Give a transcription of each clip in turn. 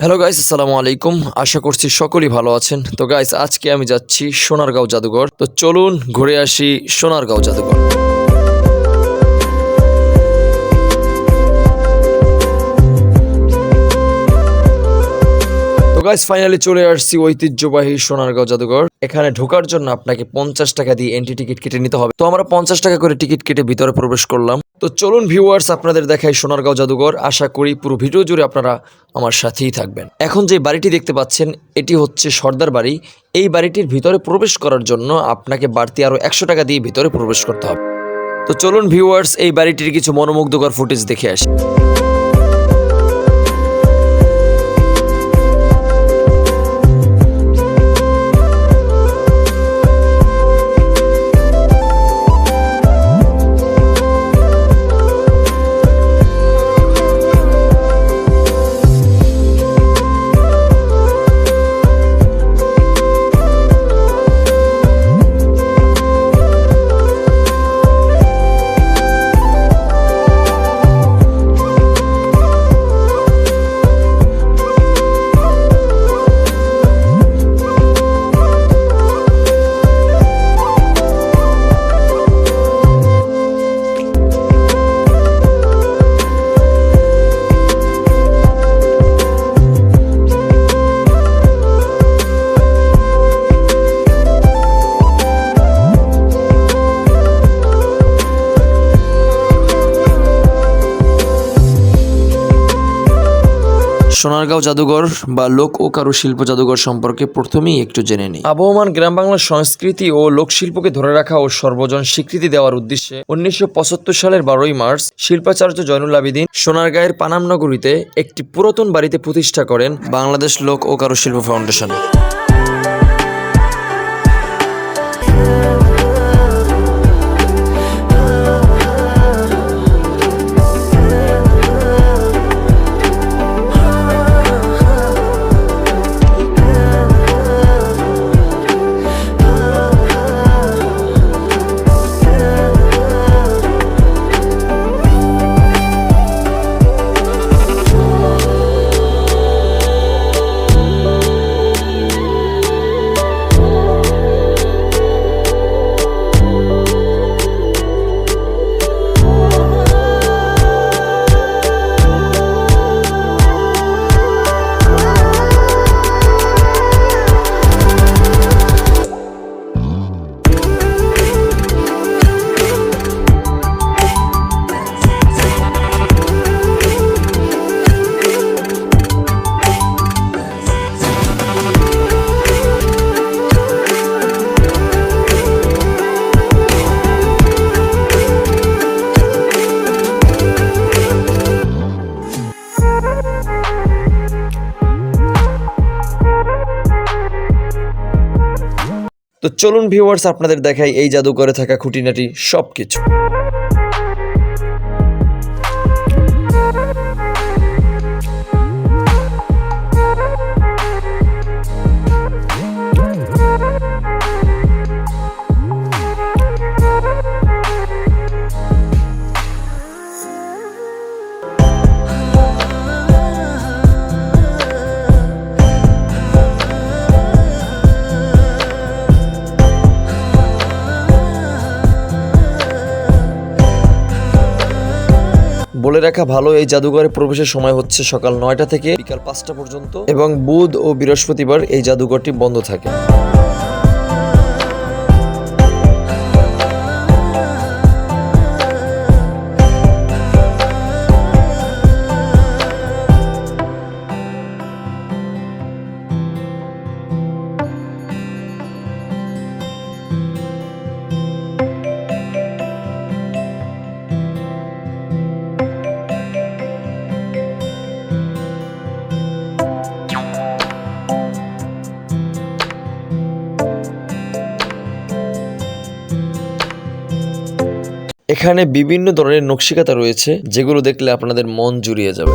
Hello guys আসসালামু আলাইকুম। আশা করছি সকলেই ভালো আছেন। তো গাইস আজকে আমি যাচ্ছি সোনারগাঁও জাদুঘর। তো, চলুন ঘুরে আসি সোনারগাঁও জাদুঘর। তো গাইস ফাইনালি চলে আসছি ঐতিহ্যবাহী সোনারগাঁও জাদুঘর। এখানে ঢোকার জন্য আপনাকে পঞ্চাশ টাকা দিয়ে এন্ট্রি টিকিট কেটে নিতে হবে। তো আমরা পঞ্চাশ টাকা করে টিকিট কেটে ভিতরে প্রবেশ করলাম। তো চলুন ভিউয়ার্স আপনাদের দেখাই সোনারগাঁও জাদুঘর। আশা করি পুরো ভিডিও জুড়ে আপনারা আমার সাথেই থাকবেন। এখন যে বাড়িটি দেখতে পাচ্ছেন, এটি হচ্ছে সর্দার বাড়ি। এই বাড়িটির ভিতরে প্রবেশ করার জন্য আপনাকে বাড়তি আরও একশো টাকা দিয়ে ভিতরে প্রবেশ করতে হবে। তো চলুন ভিউয়ার্স এই বাড়িটির কিছু মনোমুগ্ধকর ফুটেজ দেখে আসি। সোনারগাঁও জাদুঘর বা লোক ও কারুশিল্প জাদুঘর সম্পর্কে প্রথমেই একটু জেনে নিই। আবহমান গ্রাম বাংলার সংস্কৃতি ও লোকশিল্পকে ধরে রাখা ও সর্বজন স্বীকৃতি দেওয়ার উদ্দেশ্যে উনিশশো পঁচাত্তর সালের বারোই মার্চ শিল্পাচার্য জয়নুল আবিদিন সোনারগাঁয়ের পানামনগরীতে একটি পুরাতন বাড়িতে প্রতিষ্ঠা করেন বাংলাদেশ লোক ও কারুশিল্প ফাউন্ডেশন। তো চলুন ভিউয়ার্স আপনাদের দেখাই এই জাদুঘরে থাকা খুঁটিনাটি সব কিছু বলে রাখা ভালো, এই জাদুঘরে প্রবেশের সময় হচ্ছে সকাল নয়টা থেকে বিকাল পাঁচটা পর্যন্ত এবং বুধ ও বৃহস্পতিবার এই জাদুঘরটি বন্ধ থাকে। এখানে বিভিন্ন ধরনের নকশিকাতা রয়েছে যেগুলো দেখলে আপনাদের মন জুড়িয়ে যাবে।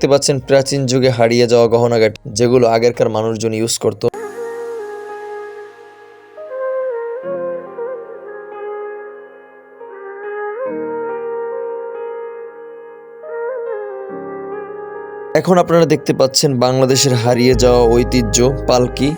দেখতে পাচ্ছেন, প্রাচীন যুগে হারিয়ে যাওয়া গহনাঘাট যেগুলো আগেরকার মানুষজন ইউজ করতো। এখন আপনারা দেখতে পাচ্ছেন, বাংলাদেশের হারিয়ে যাওয়া ঐতিহ্য, পালকি।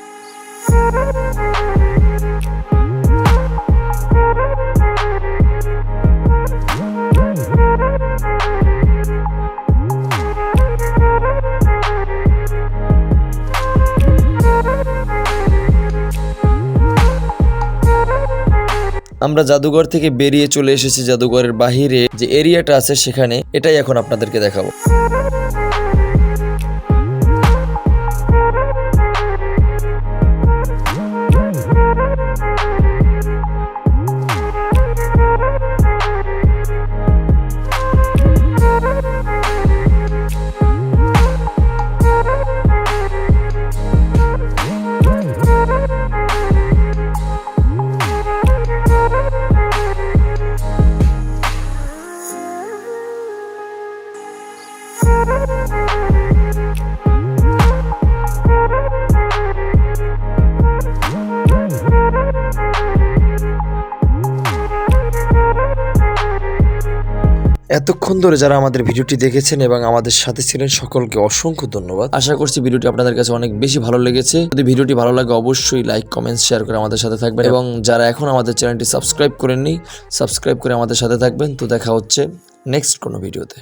আমরা জাদুঘর থেকে বেরিয়ে চলে এসেছি জাদুঘরের বাহিরে যে এরিয়াটা আছে সেখানে, এটাই এখন আপনাদেরকে দেখাবো। এতক্ষণ ধরে যারা আমাদের ভিডিওটি দেখেছেন এবং আমাদের সাথে ছিলেন, সকলকে অসংখ্য ধন্যবাদ। আশা করছি ভিডিওটি আপনাদের কাছে অনেক বেশি ভালো লেগেছে। যদি ভিডিওটি ভালো লাগে, অবশ্যই লাইক, কমেন্ট, শেয়ার করে আমাদের সাথে থাকবেন এবং যারা এখন আমাদের চ্যানেলটি সাবস্ক্রাইব করেননি, সাবস্ক্রাইব করে আমাদের সাথে থাকবেন। তো দেখা হচ্ছে নেক্সট কোনো ভিডিওতে।